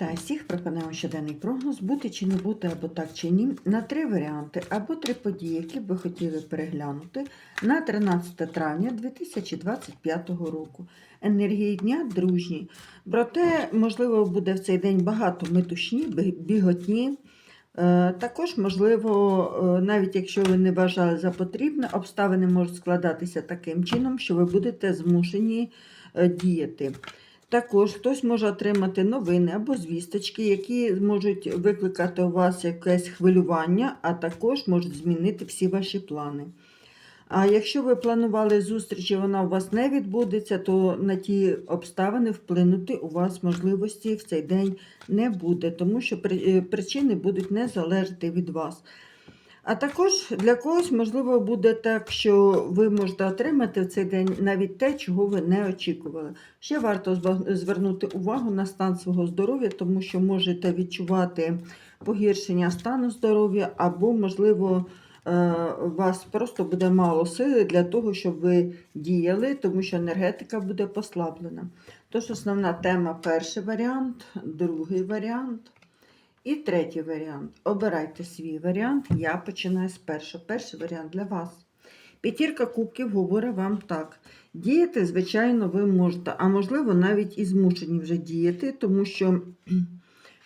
Вітаю всіх! Пропонуємо щоденний прогноз бути чи не бути, або так чи ні, на три варіанти або три події, які б ви хотіли переглянути на 13 травня 2025 року. Енергії дня дружні. Проте, можливо, буде в цей день багато метушні, біготні. Е, Також, можливо, е, навіть якщо ви не вважали за потрібне, обставини можуть складатися таким чином, що ви будете змушені е, діяти. Також хтось може отримати новини або звісточки, які можуть викликати у вас якесь хвилювання, а також можуть змінити всі ваші плани. А якщо ви планували зустріч і вона у вас не відбудеться, то на ті обставини вплинути у вас можливості в цей день не буде, тому що е, причини будуть не залежати від вас. А також для когось, можливо, буде так, що ви можете отримати в цей день навіть те, чого ви не очікували. Ще варто звернути увагу на стан свого здоров'я, тому що можете відчувати погіршення стану здоров'я, або, можливо, е, вас просто буде мало сили для того, щоб ви діяли, тому що енергетика буде послаблена. Тож основна тема перший варіант, другий варіант. І третій варіант. Обирайте свій варіант. Я починаю з першого. Перший варіант для вас. П'ятірка кубків говорить вам так. Діяти, звичайно, ви можете, а можливо, навіть і змушені вже діяти, тому що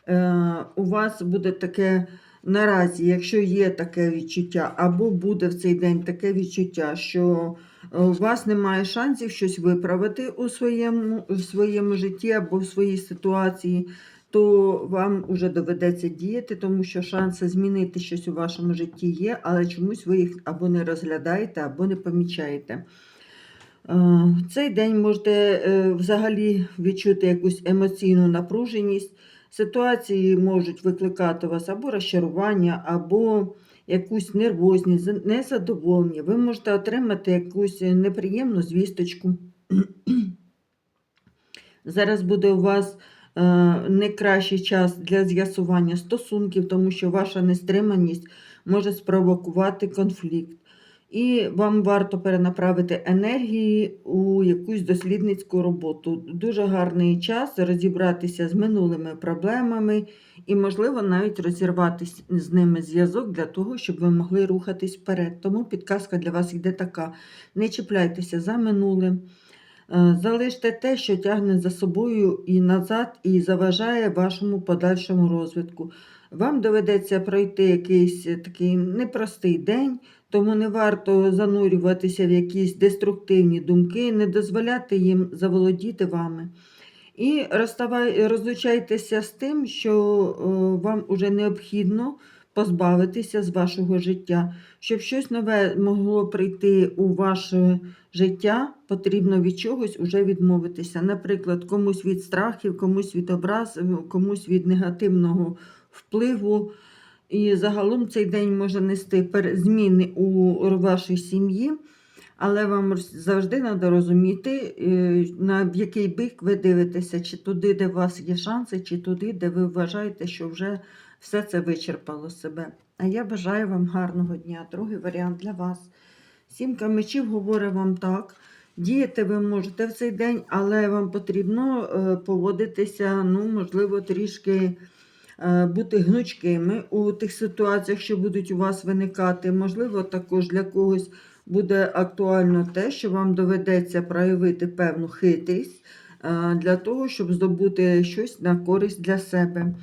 е, у вас буде таке наразі, якщо є таке відчуття, або буде в цей день таке відчуття, що е, у вас немає шансів щось виправити у своєму, у своєму житті або в своїй ситуації то вам вже доведеться діяти, тому що шанси змінити щось у вашому житті є, але чомусь ви їх або не розглядаєте, або не помічаєте. Е, цей день можете е, взагалі відчути якусь емоційну напруженість. Ситуації можуть викликати у вас або розчарування, або якусь нервозність, незадоволення. Ви можете отримати якусь неприємну звісточку. Зараз буде у вас е, не кращий час для з'ясування стосунків, тому що ваша нестриманість може спровокувати конфлікт. І вам варто перенаправити енергії у якусь дослідницьку роботу. Дуже гарний час розібратися з минулими проблемами і, можливо, навіть розірвати з ними зв'язок для того, щоб ви могли рухатись вперед. Тому підказка для вас йде така: не чіпляйтеся за минулим. Е, Залиште те, що тягне за собою і назад, і заважає вашому подальшому розвитку. Вам доведеться пройти якийсь е, такий непростий день, тому не варто занурюватися в якісь деструктивні думки, не дозволяти їм заволодіти вами. І розлучайтеся з тим, що е, вам уже необхідно позбавитися з вашого життя. Щоб щось нове могло прийти у ваше життя, потрібно від чогось уже відмовитися. Наприклад, комусь від страхів, комусь від образ, комусь від негативного впливу. І загалом цей день може нести зміни у вашій сім'ї, але вам завжди треба розуміти, е, на який бік ви дивитеся, чи туди, де у вас є шанси, чи туди, де ви вважаєте, що вже все це вичерпало себе. А я бажаю вам гарного дня. Другий варіант для вас. Сімка мечів говорить вам так. Діяти ви можете в цей день, але вам потрібно е, поводитися, ну, можливо, трішки е, бути гнучкими у тих ситуаціях, що будуть у вас виникати. Можливо, також для когось буде актуально те, що вам доведеться проявити певну хитрість е, для того, щоб здобути щось на користь для себе.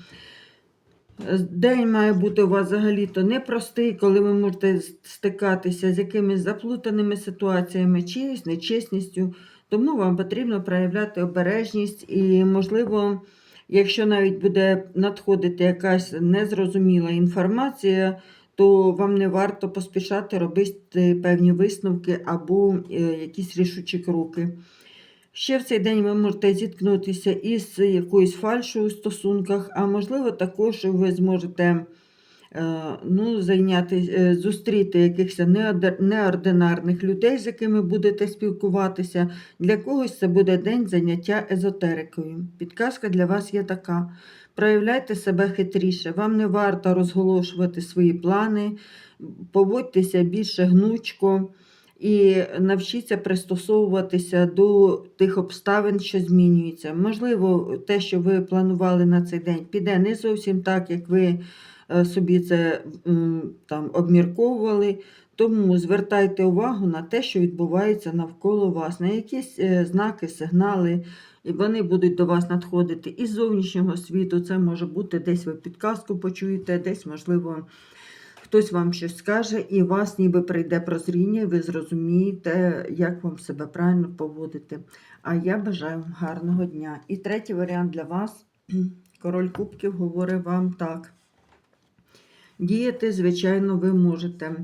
День має бути у вас взагалі-то непростий, коли ви можете стикатися з якимись заплутаними ситуаціями чи нечесністю. Тому вам потрібно проявляти обережність і, можливо, якщо навіть буде надходити якась незрозуміла інформація, то вам не варто поспішати робити певні висновки або е, якісь рішучі кроки. Ще в цей день ви можете зіткнутися із якоюсь фальшою в стосунках, а можливо, також ви зможете е, ну, зайняти, е, зустріти якихось неординарних людей, з якими будете спілкуватися. Для когось це буде день заняття езотерикою. Підказка для вас є така. Проявляйте себе хитріше, вам не варто розголошувати свої плани, поводьтеся більше гнучко. І навчіться пристосовуватися до тих обставин, що змінюються. Можливо, те, що ви планували на цей день, піде не зовсім так, як ви е, собі це там обмірковували. Тому звертайте увагу на те, що відбувається навколо вас, на якісь е, знаки, сигнали, і вони будуть до вас надходити із зовнішнього світу. Це може бути десь ви підказку почуєте, десь, можливо, хтось вам щось скаже, і у вас ніби прийде прозріння, і ви зрозумієте, як вам себе правильно поводити. А я бажаю вам гарного дня. І третій варіант для вас. Король Кубків говорить вам так. Діяти, звичайно, ви можете.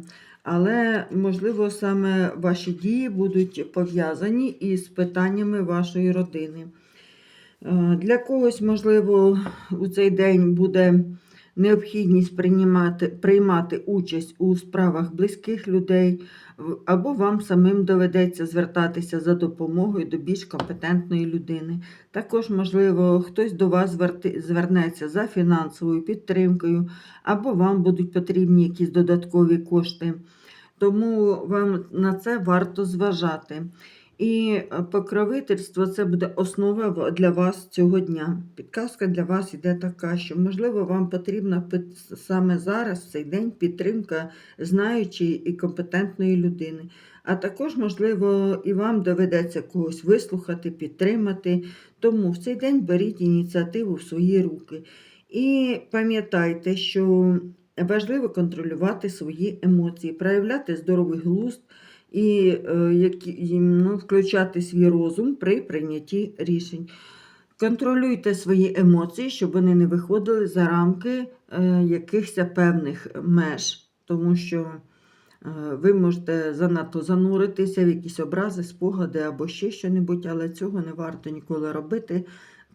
Але, можливо, саме ваші дії будуть пов'язані із питаннями вашої родини. Е, Для когось, можливо, у цей день буде необхідність приймати, приймати участь у справах близьких людей, або вам самим доведеться звертатися за допомогою до більш компетентної людини. Також, можливо, хтось до вас звернеться за фінансовою підтримкою, або вам будуть потрібні якісь додаткові кошти. Тому вам на це варто зважати. І е, покровительство це буде основа для вас цього дня. Підказка для вас іде така, що, можливо, вам потрібна саме зараз, цей день, підтримка знаючої і компетентної людини. А також, можливо, і вам доведеться когось вислухати, підтримати. Тому в цей день беріть ініціативу в свої руки. І пам'ятайте, що важливо контролювати свої емоції, проявляти здоровий глузд і, е, і, ну, включати свій розум при прийнятті рішень. Контролюйте свої емоції, щоб вони не виходили за рамки е, якихось певних меж, тому що е, ви можете занадто зануритися в якісь образи, спогади або ще щось, але цього не варто ніколи робити.